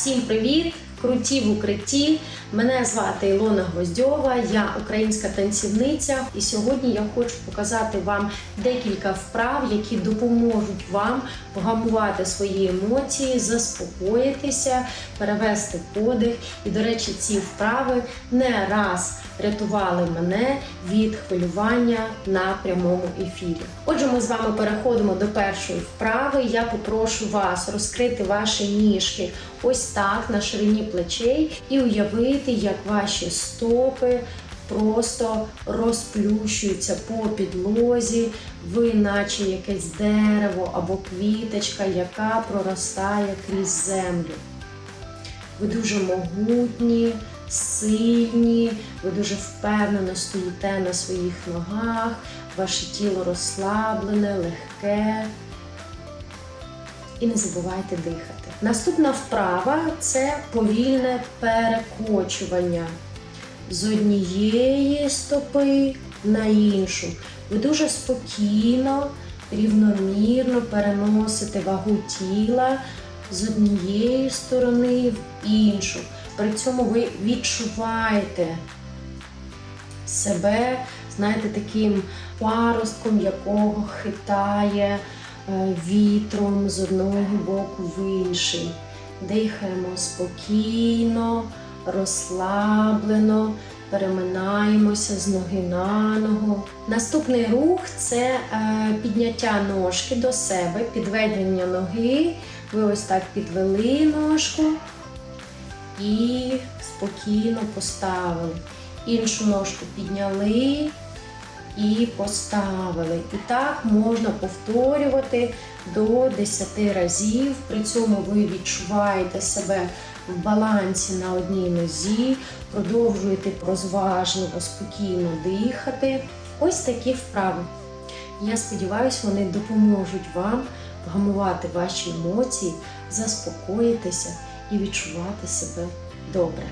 Всім привіт! Круті в укритті. Мене звати Ілона Гвоздьова, я українська танцівниця, і сьогодні я хочу показати вам декілька вправ, які допоможуть вам вгамувати свої емоції, заспокоїтися, перевести подих. І, до речі, ці вправи не раз рятували мене від хвилювання на прямому ефірі. Отже, ми з вами переходимо до першої вправи. Я попрошу вас розкрити ваші ніжки ось так на ширині плечей і уявити, як ваші стопи просто розплющуються по підлозі, ви наче якесь дерево або квіточка, яка проростає крізь землю. Ви дуже могутні, сильні, ви дуже впевнено стоїте на своїх ногах, ваше тіло розслаблене, легке. І не забувайте дихати. Наступна вправа це повільне перекочування з однієї стопи на іншу. Ви дуже спокійно, рівномірно переносите вагу тіла з однієї сторони в іншу. При цьому ви відчуваєте себе, знаєте, таким паростком, якого хитає вітром з одного боку в інший. Дихаємо спокійно, розслаблено, переминаємося з ноги на ногу. Наступний рух це е, підняття ножки до себе, підведення ноги. Ви ось так підвели ножку і спокійно поставили. Іншу ножку підняли і поставили. І так можна повторювати до 10 разів. При цьому ви відчуваєте себе в балансі на одній нозі, продовжуєте розважливо, спокійно дихати. Ось такі вправи. Я сподіваюся, вони допоможуть вам вгамувати ваші емоції, заспокоїтися і відчувати себе добре.